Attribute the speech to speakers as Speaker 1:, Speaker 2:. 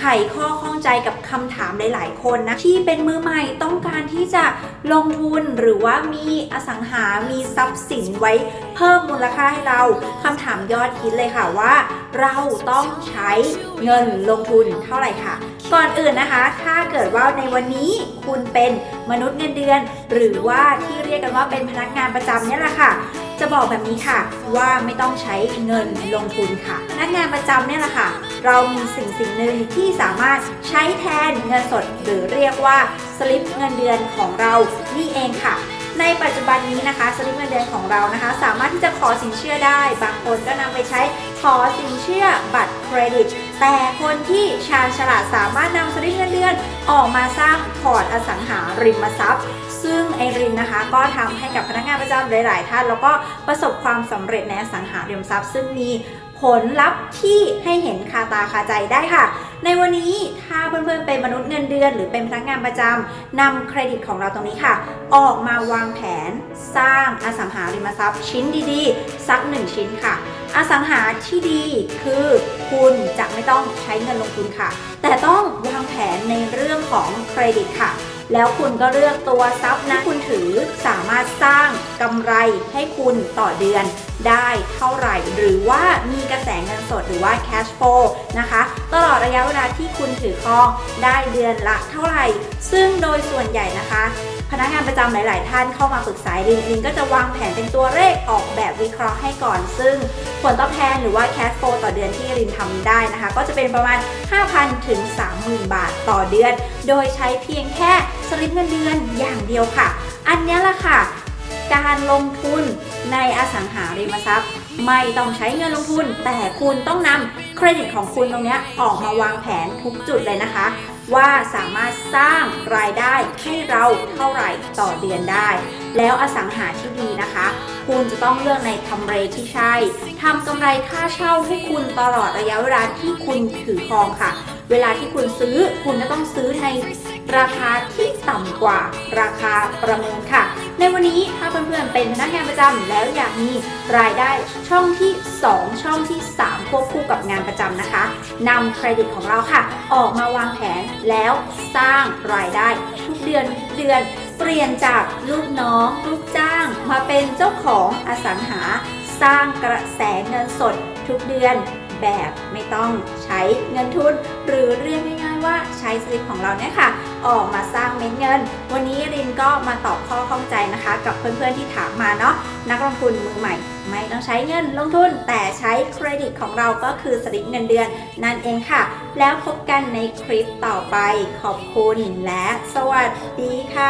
Speaker 1: ไขข้อข้องใจกับคำถามหลาย ๆ คนนะที่เป็นมือใหม่ต้องการที่จะลงทุนหรือว่ามีอสังหา มีทรัพย์สินไว้เพิ่มมูลค่าให้เราคำถามยอดฮิตเลยค่ะว่า เราต้องใช้เงินลงทุนเท่าไหร่ค่ะ ก่อนอื่นนะคะ ถ้าเกิดว่าในวันนี้คุณเป็นมนุษย์เงินเดือน หรือว่าที่เรียกกันว่าเป็นพนักงานประจำเนี่ยแหละค่ะจะบอกแบบนี้ค่ะว่าไม่ต้องใช้เงินลงทุนค่ะพนักงานประจำเนี่ยแหละค่ะ เรามีสิ่งสิ่งหนึ่งที่สามารถใช้แทนเงินสด หรือเรียกว่าสลิปเงินเดือนของเรานี่เองค่ะในปัจจุบันนี้นะคะสลิปเงินเดือนของเรานะคะ สามารถที่จะขอสินเชื่อได้ บางคนก็นำไปใช้ขอสินเชื่อบัตรเครดิต แต่คนที่ชาญฉลาดสามารถนำสลิปเงินเดือนออกมาสร้างพอร์ตอสังหาริมทรัพย์ ซึ่งไอรินนะคะ ก็ทำให้กับพนักงานประจำหลาย ๆ ท่าน แล้วก็ประสบความสำเร็จในอสังหาริมทรัพย์ ซึ่งมี ผลลัพธ์ที่ให้เห็นคาตาคาใจได้ค่ะ ในวันนี้ถ้าเพื่อนๆเป็นมนุษย์เงินเดือน หรือเป็นพนักงานประจำนำเครดิตของเราตรงนี้ค่ะ ออกมาวางแผนสร้างอสังหาริมทรัพย์ ชิ้นดีๆ สักหนึ่งชิ้นค่ะ อสังหาที่ดีคือคุณจะไม่ต้องใช้เงินลงทุนค่ะ แต่ต้องวางแผนในเรื่องของเครดิตค่ะแล้วคุณก็เลือกตัวทรัพย์นะคุณถือสามารถสร้างกำไรให้คุณต่อเดือน ได้เท่าไหร่ หรือว่ามีกระแสเงินสดหรือว่า cash flow นะคะ ตลอดระยะเวลาที่คุณถือครองได้เดือนละเท่าไหร่ ซึ่งโดยส่วนใหญ่นะคะพนักงานประจำหลาย ๆ ท่านเข้ามาปรึกษาลินลินก็จะวางแผนเป็นตัวเลขออกแบบวิเคราะห์ให้ก่อน ซึ่งผลตอบแทนหรือว่า cash flow ต่อเดือนที่รินทำได้นะคะ ก็จะเป็นประมาณ 5,000 ถึง 30,000 บาทต่อเดือน โดยใช้เพียงแค่สลิปเงินเดือนอย่างเดียวค่ะ อันนี้แหละค่ะ การลงทุน ในอสังหาริมทรัพย์ ไม่ต้องใช้เงินลงทุน แต่คุณต้องนำเครดิตของคุณตรงนี้ออกมาวางแผนทุกจุดเลยนะคะ ว่าสามารถสร้างรายได้ให้เราเท่าไหร่ต่อเดือนได้ แล้วอสังหาที่ดีนะคะ คุณจะต้องเลือกในทำเลที่ใช่ทำกำไรค่าเช่าให้คุณตลอดระยะเวลาที่คุณถือครองค่ะ เวลาที่คุณซื้อคุณจะต้องซื้อในราคาที่ ต่ำกว่าราคาประเมินค่ะ ในวันนี้ถ้าเพื่อนๆเป็นพนักงานประจำแล้วอยากมีรายได้ช่องที่ 2 ช่องที่ 3 ควบคู่กับงานประจำนะคะนำเครดิตของเราค่ะ ออกมาวางแผนแล้วสร้างรายได้ ทุกเดือนทุกเดือนเปลี่ยนจากลูกน้องลูกจ้าง มาเป็นเจ้าของอสังหา สร้างกระแสเงินสดทุกเดือนแบบไม่ต้องใช้เงินทุน หรือเรียกง่ายๆว่าใช้สลิปของเราเนี่ยค่ะ ออกมาสร้างเม็ดเงิน วันนี้รินก็มาตอบข้อข้องใจนะคะ กับเพื่อนๆที่ถามมาเนาะนักลงทุนมือใหม่ ไม่ต้องใช้เงินลงทุน แต่ใช้เครดิตของเราก็คือสลิปเงินเดือน นั่นเองค่ะ แล้วพบกันในคลิปต่อไปขอบคุณและสวัสดีค่ะ